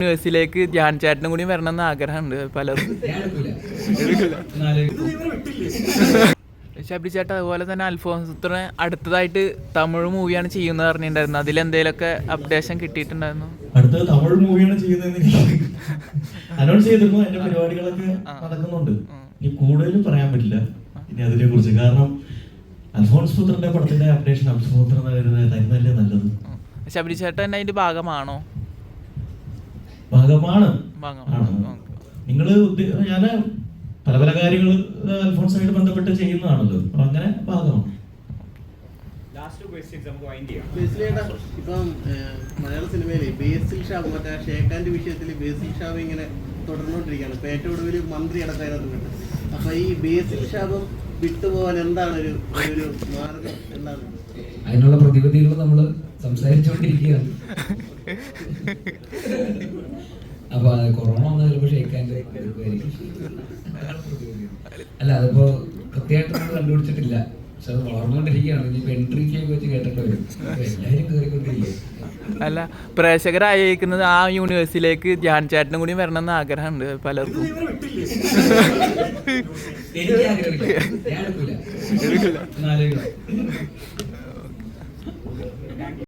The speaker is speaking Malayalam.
യൂണിവേഴ്സിലേക്ക് ധ്യാൻ ചേട്ടനും കൂടി വരണം എന്ന് ആഗ്രഹമുണ്ട് പലർക്കും ശബരി ചേട്ടൻ അതുപോലെ തന്നെ അൽഫോൻസ് പുത്രൻ അടുത്തതായിട്ട് തമിഴ് മൂവിയാണ് ചെയ്യുന്നത് പറഞ്ഞിട്ടുണ്ടായിരുന്നു അതിലെന്തേലൊക്കെ അപ്ഡേഷൻ കിട്ടിയിട്ടുണ്ടായിരുന്നു? അടുത്ത തമിഴ് മൂവിയാണ് അനൗൺസ് ചെയ്തിരുന്നു. എന്റെ പരിപാടികളൊക്കെ നടക്കുന്നുണ്ട്. ഇനി കൂടുതലും പറയാൻ പറ്റില്ല. ഇനി അതിനെ കുറിച്ച് കാരണം അൽഫോൺസ് പുത്രന്റെ പടത്തിന്റെ അപ്ഡേഷൻ അൽഫോൻസ് പുത്രൻ തരുന്നതല്ലേ നല്ലത്. ശബരി ചേട്ടൻ അതിന്റെ ഭാഗമാണോ? ഭാഗമാണ്. നിങ്ങൾ ഞാൻ നിങ്ങൾ ഞാൻ പല പല കാര്യങ്ങൾ അൽഫോൺസായിട്ട് ബന്ധപ്പെട്ട് ചെയ്യുന്നതാണല്ലോ. അപ്പൊ അങ്ങനെ ഭാഗമാണ്. ലാസ്റ്റ് ക്വസ്റ്റ്യൻസ് നമുക്ക് വൈൻഡ് ചെയ്യാം. ബേസിലേട്ടാ ഇപ്പം മലയാള സിനിമയിലെ ബേസിൽ ഷാബ് മറ്റേ ഷേഖാന്റെ വിഷയത്തിൽ ബേസിൽ ഷാബ് ഇങ്ങനെ തുടർന്നുകൊണ്ടിരിക്കുകയാണ്. ഇപ്പൊ ഏറ്റവും ഒടുവിൽ മന്ത്രി അടക്കായിരുന്നു അപ്പൊ ഈ ബേസിൽ ഷാബും വിട്ടുപോകാൻ എന്താണ് ഒരു ഒരു മാർഗം എന്താണ്? അതിനുള്ള പ്രതിവിധികൾ നമ്മൾ സംസാരിച്ചുകൊണ്ടിരിക്കുകയാണ്. അപ്പൊ അത് കൊറോണ വന്ന ചിലപ്പോ ഷെയ്ക്കാന്റെ അല്ല അതിപ്പോ കൃത്യമായിട്ട് നമ്മൾ കണ്ടുപിടിച്ചിട്ടില്ല. പക്ഷെ അത് വളർന്നുകൊണ്ടിരിക്കുകയാണ്. ഇനിയിപ്പോ എൻട്രി ഒക്കെ വെച്ച് കേട്ടിട്ട് വരും. അപ്പൊ എല്ലാവരും അല്ല പ്രേക്ഷകർ അയക്കുന്നത് ആ യൂണിവേഴ്സിലേക്ക് ധ്യാൻ ചേട്ടനും കൂടി വരണം എന്ന് ആഗ്രഹമുണ്ട് പലർക്കും. എനിക്ക് ആഗ്രഹമില്ല. ഞാൻ എടുക്കില്ല